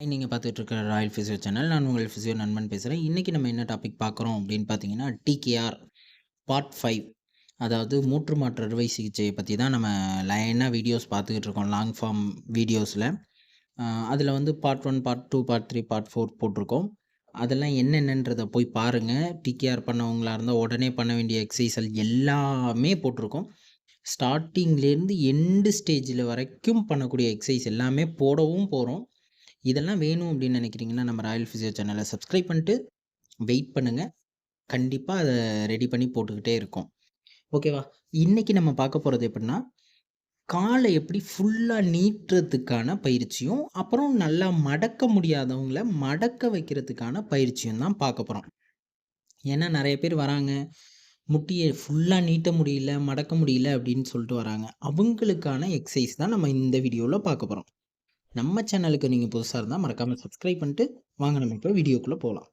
நீங்கள் பார்த்துட்டு இருக்கிற ராயல் ஃபிசியோ சேனல் நான் உங்கள் ஃபிசியோ நண்பன் பேசுகிறேன் இன்றைக்கி நம்ம என்ன டாபிக் பார்க்குறோம் அப்படின்னு பார்த்தீங்கன்னா டிகேஆர் பார்ட் ஃபைவ் அதாவது மூற்று மாற்று அறுவை சிகிச்சையை பற்றி தான் நம்ம லைனாக வீடியோஸ் பார்த்துக்கிட்டு இருக்கோம் லாங் ஃபார்ம் வீடியோஸில் அதில் வந்து part one part two part three part four போட்டிருக்கோம். அதெல்லாம் என்னென்னன்றதை போய் பாருங்கள் டிகேஆர் பண்ணவங்களாக இருந்தால் உடனே பண்ண வேண்டிய எக்ஸசைஸ்கள் எல்லாமே போட்டிருக்கோம். ஸ்டார்டிங்லேருந்து எண்டு ஸ்டேஜில் வரைக்கும் பண்ணக்கூடிய எக்ஸசைஸ் எல்லாமே போடவும் போகிறோம் இதெல்லாம் வேணும் அப்படின்னு நினைக்கிறீங்கன்னா நம்ம ராயல் ஃபிசியோ சேனலை சப்ஸ்கிரைப் பண்ணிட்டு வெயிட் பண்ணுங்கள் கண்டிப்பாக அதை ரெடி பண்ணி போட்டுக்கிட்டே இருக்கோம். ஓகேவா இன்றைக்கி நம்ம பார்க்க போகிறது எப்படின்னா காலை எப்படி ஃபுல்லாக நீட்டுறதுக்கான பயிற்சியும் அப்புறம் நல்லா மடக்க முடியாதவங்கள மடக்க வைக்கிறதுக்கான பயிற்சியும் தான் பார்க்க போகிறோம் ஏன்னா நிறைய பேர் வராங்க. முட்டியை ஃபுல்லாக நீட்ட முடியல மடக்க முடியல அப்படின்னு சொல்லிட்டு வராங்க. அவங்களுக்கான எக்ஸசைஸ் தான் நம்ம இந்த வீடியோவில் பார்க்க போகிறோம் நம்ம சேனலுக்கு நீங்கள் புதுசாக இருந்தால் மறக்காமல் சப்ஸ்கிரைப் பண்ணிட்டு வாங்க நம்ம இப்போ வீடியோக்குள்ளே போகலாம்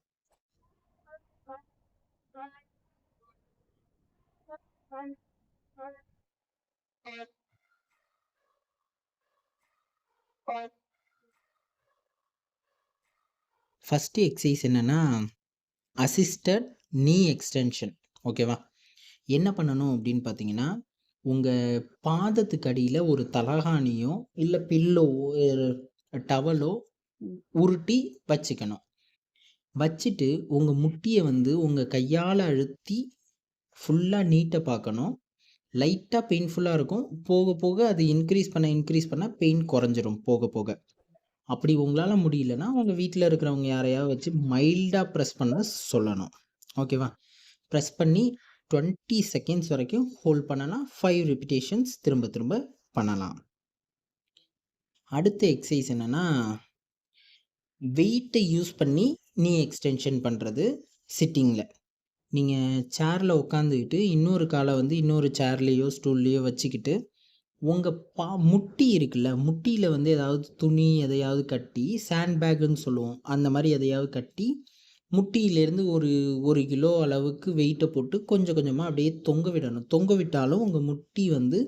ஃபஸ்ட்டு எக்ஸசைஸ் என்னென்னா அசிஸ்டட் நீ எக்ஸ்டென்ஷன் ஓகேவா என்ன பண்ணணும் அப்படின்னு பார்த்தீங்கன்னா உங்கள் பாதத்துக்கு அடியில் ஒரு தலகாணியோ இல்லை பில்லோவோ டவலோ உருட்டி வச்சுக்கணும். வச்சுட்டு உங்கள் முட்டியை வந்து உங்கள் கையால் அழுத்தி ஃபுல்லாக நீட்டை பார்க்கணும் லைட்டாக பெயின்ஃபுல்லாக இருக்கும். போக போக அது இன்க்ரீஸ் பண்ண இன்க்ரீஸ் பண்ண பெயின் குறைஞ்சிரும் போக போக. அப்படி உங்களால் முடியலன்னா உங்கள் வீட்டில் இருக்கிறவங்க யாரையாவது வச்சு மைல்டாக ப்ரெஸ் பண்ண சொல்லணும். ஓகேவா ப்ரெஸ் பண்ணி டுவெண்ட்டி செகண்ட்ஸ் வரைக்கும் ஹோல்ட் பண்ணலாம். ஃபைவ் ரிப்பிட்டேஷன்ஸ் திரும்ப திரும்ப பண்ணலாம். அடுத்த எக்ஸசைஸ் என்னென்னா வெயிட்டை யூஸ் பண்ணி நீ எக்ஸ்டென்ஷன் பண்ணுறது சிட்டிங்கில் நீங்கள் சேரில் உட்காந்துக்கிட்டு இன்னொரு காலை வந்து இன்னொரு சேர்லேயோ ஸ்டூல்லையோ வச்சுக்கிட்டு உங்கள் பா முட்டி இருக்குல்ல முட்டியில் வந்து ஏதாவது துணி எதையாவது கட்டி சாண்ட் பேக்குன்னு சொல்லுவோம். அந்த மாதிரி எதையாவது கட்டி முட்டியிலேருந்து ஒரு ஒரு கிலோ அளவுக்கு வெயிட்டை போட்டு கொஞ்சம் கொஞ்சமாக அப்படியே தொங்க விடணும். தொங்க விட்டாலும் உங்கள் முட்டி வந்து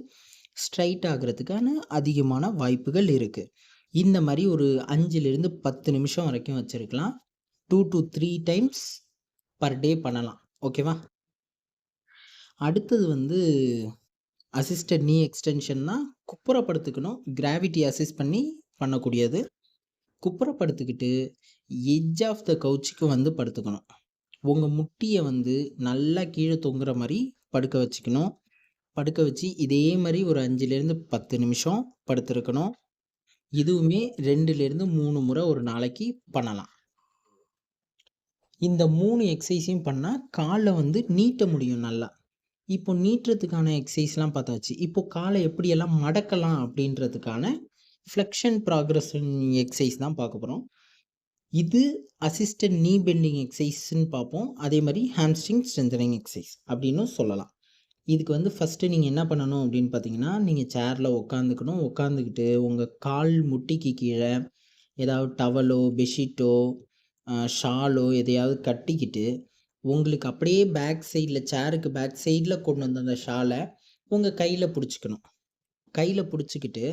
ஸ்ட்ரைட் ஆகிறதுக்கான அதிகமான வாய்ப்புகள் இருக்குது இந்த மாதிரி ஒரு அஞ்சுலேருந்து பத்து நிமிஷம் வரைக்கும் வச்சுருக்கலாம். Two to three times per day பண்ணலாம். ஓகேவா அடுத்தது வந்து அசிஸ்டட் நீ எக்ஸ்டென்ஷன்னா குப்புறப்படுத்துக்கணும். கிராவிட்டி அசிஸ்ட் பண்ணி பண்ணக்கூடியது. குப்புறப்படுத்திக்கிட்டு எஜ் ஆஃப் த கவுச்சுக்கு வந்து படுத்துக்கணும். உங்கள் முட்டியை வந்து நல்லா கீழே தொங்குற மாதிரி படுக்க வச்சுக்கணும். படுக்க வச்சு இதே மாதிரி ஒரு அஞ்சுலேருந்து பத்து நிமிஷம் படுத்துருக்கணும். இதுவுமே ரெண்டுலேருந்து மூணு முறை ஒரு நாளைக்கு பண்ணலாம். இந்த மூணு எக்ஸசைஸையும் பண்ணால் காலை வந்து நீட்ட முடியும் நல்லா. இப்போ நீட்டுறதுக்கான எக்ஸசைஸ்லாம் பார்த்தாச்சு. இப்போ காலை எப்படியெல்லாம் மடக்கலாம் அப்படின்றதுக்கான ஃப்ளெக்ஷன் ப்ராக்ரஷன் எக்ஸசைஸ் தான் பார்க்க போகிறோம் இது அசிஸ்டன்ட் நீ பெண்டிங் எக்ஸசைஸ்ன்னு பார்ப்போம். அதே மாதிரி ஹேம்ஸ்ட்ரிங் ஸ்ட்ரென்தனிங் எக்ஸசைஸ் அப்படின்னு சொல்லலாம். இதுக்கு வந்து ஃபஸ்ட்டு நீங்கள் என்ன பண்ணணும் அப்படின்னு பார்த்தீங்கன்னா நீங்கள் சேரில் உட்காந்துக்கணும் உட்காந்துக்கிட்டு உங்கள் கால் முட்டிக்கு கீழே ஏதாவது டவலோ பெட்ஷீட்டோ ஷாலோ எதையாவது கட்டிக்கிட்டு உங்களுக்கு அப்படியே பேக் சைடில் சேருக்கு பேக் சைடில் கொண்டு வந்த அந்த ஷாலை உங்கள் கையில் பிடிச்சிக்கணும். கையில் பிடிச்சிக்கிட்டு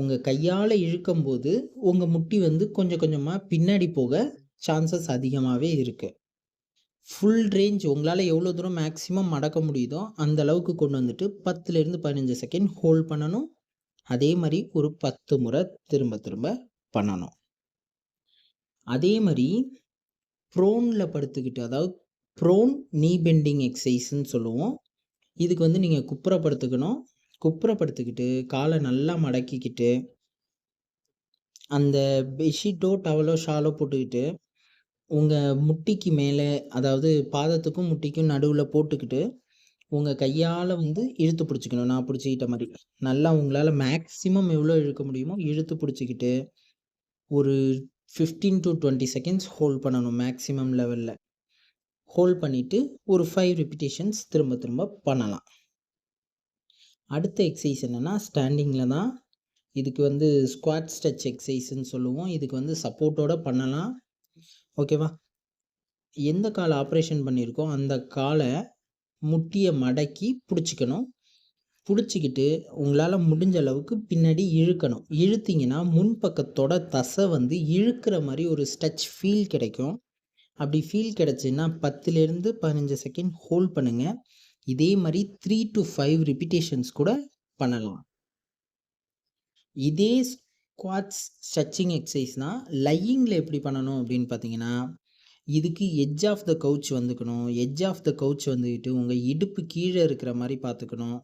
உங்கள் கையால் இழுக்கும்போது உங்கள் முட்டி வந்து கொஞ்சம் கொஞ்சமாக பின்னாடி போக சான்சஸ் அதிகமாகவே இருக்குது ஃபுல் ரேஞ்ச் உங்களால் எவ்வளோ தூரம் மேக்ஸிமம் மடக்க முடியுதோ அந்த அளவுக்கு கொண்டு வந்துட்டு பத்துலேருந்து பதினஞ்சு செகண்ட் ஹோல்ட் பண்ணணும். அதே மாதிரி ஒரு பத்து முறை திரும்ப திரும்ப பண்ணணும். அதே மாதிரி ப்ரோனில் படுத்துக்கிட்டு அதாவது ப்ரோன் நீ பெண்டிங் எக்ஸசைஸ்ன்னு சொல்லுவோம். இதுக்கு வந்து நீங்கள் குப்புறப்படுத்துக்கணும். குப்புறப்படுத்திக்கிட்டு காலை நல்லா மடக்கிக்கிட்டு அந்த பெட்ஷீட்டோ டவலோ ஷாலோ போட்டுக்கிட்டு உங்கள் முட்டிக்கு மேலே அதாவது பாதத்துக்கும் முட்டிக்கும் நடுவில் போட்டுக்கிட்டு உங்கள் கையால் வந்து இழுத்து பிடிச்சிக்கணும். நான் பிடிச்சிக்கிட்ட மாதிரி. நல்லா உங்களால் மேக்ஸிமம் எவ்வளோ இழுக்க முடியுமோ இழுத்து பிடிச்சிக்கிட்டு ஒரு fifteen to twenty seconds hold பண்ணணும் மேக்ஸிமம் லெவலில் ஹோல்ட் பண்ணிவிட்டு ஒரு ஃபைவ் ரிப்பிட்டேஷன்ஸ் திரும்ப திரும்ப பண்ணலாம். அடுத்த எக்ஸசைஸ் என்னென்னா ஸ்டாண்டிங்கில் தான். இதுக்கு வந்து ஸ்குவாட் ஸ்டெச் எக்ஸசைஸ்ன்னு சொல்லுவோம். இதுக்கு வந்து சப்போர்ட்டோடு பண்ணலாம். ஓகேவா எந்த காலை ஆப்ரேஷன் பண்ணியிருக்கோ அந்த காலை முட்டியை மடக்கி பிடிச்சிக்கணும். பிடிச்சிக்கிட்டு உங்களால் முடிஞ்ச அளவுக்கு பின்னாடி இழுக்கணும். இழுத்தீங்கன்னா, முன்பக்கத்தோட தசை வந்து இழுக்கிற மாதிரி ஒரு ஸ்டச் ஃபீல் கிடைக்கும். அப்படி ஃபீல் கிடச்சின்னா பத்துலேருந்து பதினஞ்சு செகண்ட் ஹோல்ட் பண்ணுங்கள் இதே மாதிரி த்ரீ டு ஃபைவ் ரிப்பிட்டேஷன்ஸ் கூட பண்ணலாம். இதே ஸ்குவாட்ஸ் ஸ்ட்ரெச்சிங் எக்சர்சைஸ் லையிங்கில் எப்படி பண்ணணும் அப்படின்னு பார்த்தீங்கன்னா, இதுக்கு எட்ஜ் ஆஃப் த கவுச் வந்துக்கணும். எட்ஜ் ஆஃப் த கவுச் வந்துக்கிட்டு, உங்கள் இடுப்பு கீழே இருக்கிற மாதிரி பார்த்துக்கணும்.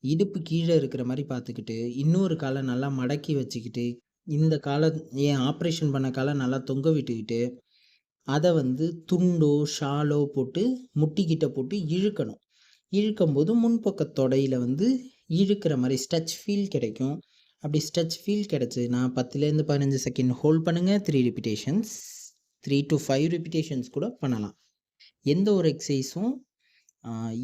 இடுப்பு கீழே இருக்கிற மாதிரி பார்த்துக்கிட்டு, இன்னொரு காலை நல்லா மடக்கி வச்சுக்கிட்டு, இந்த கால ஏன் ஆப்ரேஷன் பண்ண காலை நல்லா தொங்க விட்டுக்கிட்டு, அதை வந்து துண்டோ, ஷாலோ போட்டு முட்டிக்கிட்ட போட்டு இழுக்கணும். இழுக்கும்போது முன்பக்க தொடையில் வந்து இழுக்கிற மாதிரி ஸ்டச் ஃபீல் கிடைக்கும். அப்படி ஸ்டச் ஃபீல் கிடச்சிது நான் பத்துலேருந்து பதினஞ்சு செகண்ட் ஹோல்ட் பண்ணுங்கள் three repetitions. Three to five repetitions கூட பண்ணலாம். எந்த ஒரு எக்ஸசைஸும்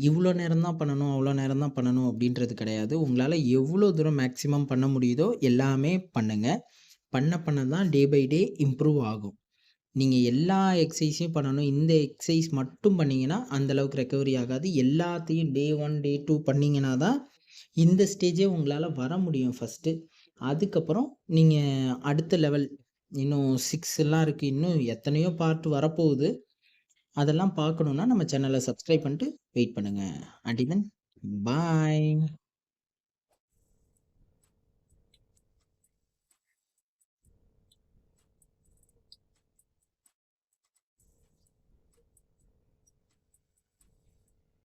இவ்வளோ நேரம் தான் பண்ணணும், அவ்வளோ நேரம் தான் பண்ணணும் அப்படின்றது கிடையாது. உங்களால் எவ்வளோ தூரம் மேக்ஸிமம் பண்ண முடியுதோ எல்லாமே பண்ணுங்கள் பண்ண பண்ண தான் டே பை டே இம்ப்ரூவ் ஆகும். நீங்கள் எல்லா எக்ஸசைஸையும் பண்ணணும். இந்த எக்ஸசைஸ் மட்டும் பண்ணிங்கன்னா அந்தளவுக்கு ரெக்கவரி ஆகாது. எல்லாத்தையும் டே ஒன் டே டூ பண்ணீங்கன்னா தான், இந்த ஸ்டேஜே உங்களால் வர முடியும் ஃபஸ்ட்டு அதுக்கப்புறம் நீங்கள் அடுத்த லெவல் இன்னும் சிக்ஸ் எல்லாம் இருக்குது இன்னும் எத்தனையோ பார்ட் வரப்போகுது. அதெல்லாம் பார்க்கணுன்னா நம்ம சேனலை சப்ஸ்கிரைப் பண்ணிட்டு வெயிட் பண்ணுங்கள் அன்டில் தென் பாய்.